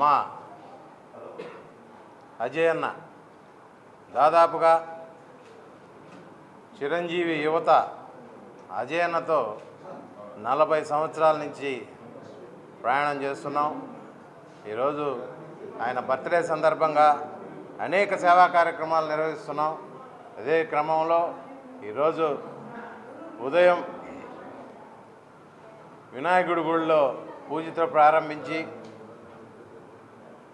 మా అజయ్ అన్న దాదాపుగా చిరంజీవి యువత అజయ్ అన్నతో నలభై సంవత్సరాల నుంచి ప్రయాణం చేస్తున్నాం. ఈరోజు ఆయన బర్త్డే సందర్భంగా అనేక సేవా కార్యక్రమాలు నిర్వహిస్తున్నాం. అదే క్రమంలో ఈరోజు ఉదయం వినాయకుడి గుడిలో పూజతో ప్రారంభించి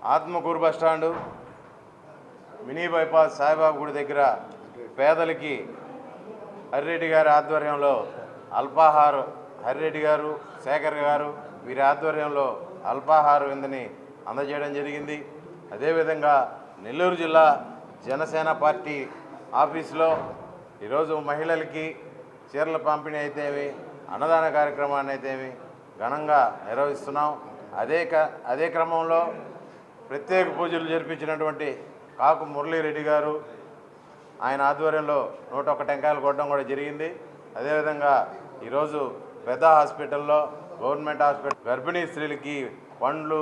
Atmakur bus stand mini bypass Saibaba గుడి దగ్గర పేదలకి హరిరెడ్డి గారి ఆధ్వర్యంలో అల్పాహారం హరిరెడ్డి గారు శేఖర్ గారు వీరి ఆధ్వర్యంలో అల్పాహార విందని అందజేయడం జరిగింది. అదేవిధంగా నెల్లూరు జిల్లా జనసేన పార్టీ ఆఫీసులో ఈరోజు మహిళలకి చీరల పంపిణీ అయితేమి అన్నదాన కార్యక్రమాన్ని అయితేమి ఘనంగా నిర్వహిస్తున్నాం. అదే క అదే క్రమంలో ప్రత్యేక పూజలు జరిపించినటువంటి కాకు మురళీరెడ్డి గారు ఆయన ఆధ్వర్యంలో నూట ఒక్క టెంకాయలు కొట్టడం కూడా జరిగింది. అదేవిధంగా ఈరోజు పెద్ద హాస్పిటల్లో గవర్నమెంట్ హాస్పిటల్ గర్భిణీ స్త్రీలకి పండ్లు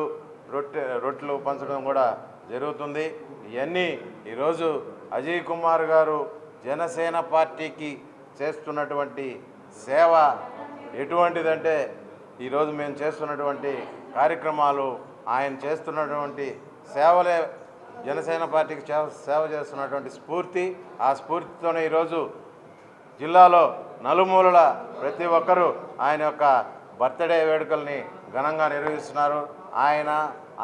రొట్టె రొట్టెలు పంచడం కూడా జరుగుతుంది. ఇవన్నీ ఈరోజు అజయ్ కుమార్ గారు జనసేన పార్టీకి చేస్తున్నటువంటి సేవ ఎటువంటిదంటే ఈరోజు మేము చేస్తున్నటువంటి కార్యక్రమాలు ఆయన చేస్తున్నటువంటి సేవలే జనసేన పార్టీకి సేవ చేస్తున్నటువంటి స్ఫూర్తి. ఆ స్ఫూర్తితోనే ఈరోజు జిల్లాలో నలుమూలల ప్రతి ఒక్కరూ ఆయన యొక్క బర్త్డే వేడుకల్ని ఘనంగా నిర్వహిస్తున్నారు. ఆయన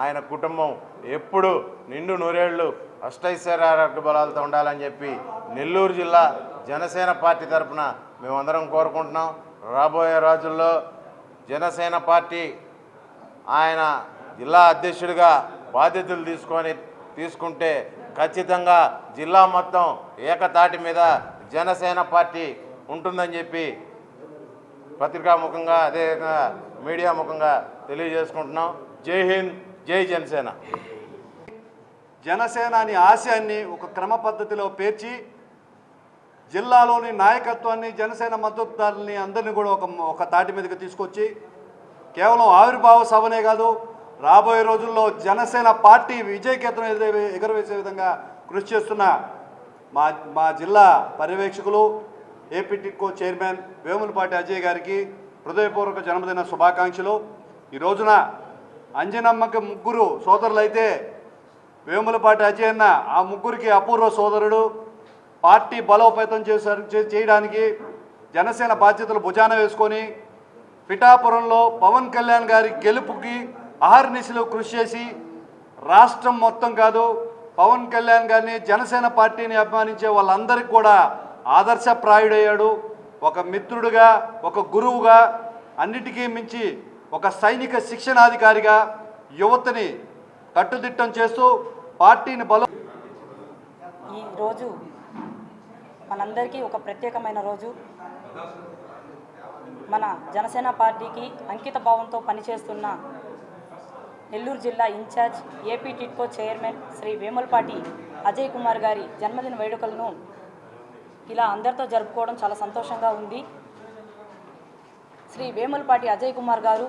ఆయన కుటుంబం ఎప్పుడు నిండు నూరేళ్ళు అష్టైశ్వర్యారోగ్య బలాలతో ఉండాలని చెప్పి నెల్లూరు జిల్లా జనసేన పార్టీ తరఫున మేమందరం కోరుకుంటున్నాం. రాబోయే రోజుల్లో జనసేన పార్టీ ఆయన జిల్లా అధ్యక్షుడిగా బాధ్యతలు తీసుకొని తీసుకుంటే ఖచ్చితంగా జిల్లా మొత్తం ఏకతాటి మీద జనసేన పార్టీ ఉంటుందని చెప్పి పత్రికా ముఖంగా అదేవిధంగా మీడియా ముఖంగా తెలియజేసుకుంటున్నాం. జై హింద్ జై జనసేన. జనసేన అనే ఆశయాన్ని ఒక క్రమ పద్ధతిలో పేర్చి జిల్లాలోని నాయకత్వాన్ని జనసేన మద్దతుదారుల్ని అందరినీ కూడా ఒక ఒక తాటి మీదకి తీసుకొచ్చి కేవలం ఆవిర్భావ సభనే కాదు రాబోయే రోజుల్లో జనసేన పార్టీ విజయకేతనం ఎగరవే- ఎగురవేసే విధంగా కృషి చేస్తున్న మా మా జిల్లా పర్యవేక్షకులు ఏపీటికో చైర్మన్ వేములపాటి అజయ్ గారికి హృదయపూర్వక జన్మదిన శుభాకాంక్షలు. ఈ రోజున అంజనమ్మకి ముగ్గురు సోదరులైతే వేములపాటి అజయ్ అన్న ఆ ముగ్గురికి అపూర్వ సోదరుడు. పార్టీ బలోపేతం చేశారు చేయడానికి జనసేన బాధ్యతలు భుజాన వేసుకొని పిఠాపురంలో పవన్ కళ్యాణ్ గారి గెలుపుకి అహర్నిశలు కృషి చేసి రాష్ట్రం మొత్తం కాదు పవన్ కళ్యాణ్ గారిని జనసేన పార్టీని అభిమానించే వాళ్ళందరికీ కూడా ఆదర్శప్రాయుడయ్యాడు. ఒక మిత్రుడుగా ఒక గురువుగా అన్నిటికీ మించి ఒక సైనిక శిక్షణాధికారిగా యువతని కట్టుదిట్టం చేస్తూ పార్టీని బలం ఈ రోజు మనందరికీ ఒక ప్రత్యేకమైన రోజు. మన జనసేన పార్టీకి అంకిత భావంతో పనిచేస్తున్న నెల్లూరు జిల్లా incharge AP TIDCO chairman Shri Vemulapati Ajay Kumar గారి జన్మదిన వేడుకలను ఇలా అందరితో జరుపుకోవడం చాలా సంతోషంగా ఉంది. శ్రీ వేములపాటి అజయ్ కుమార్ గారు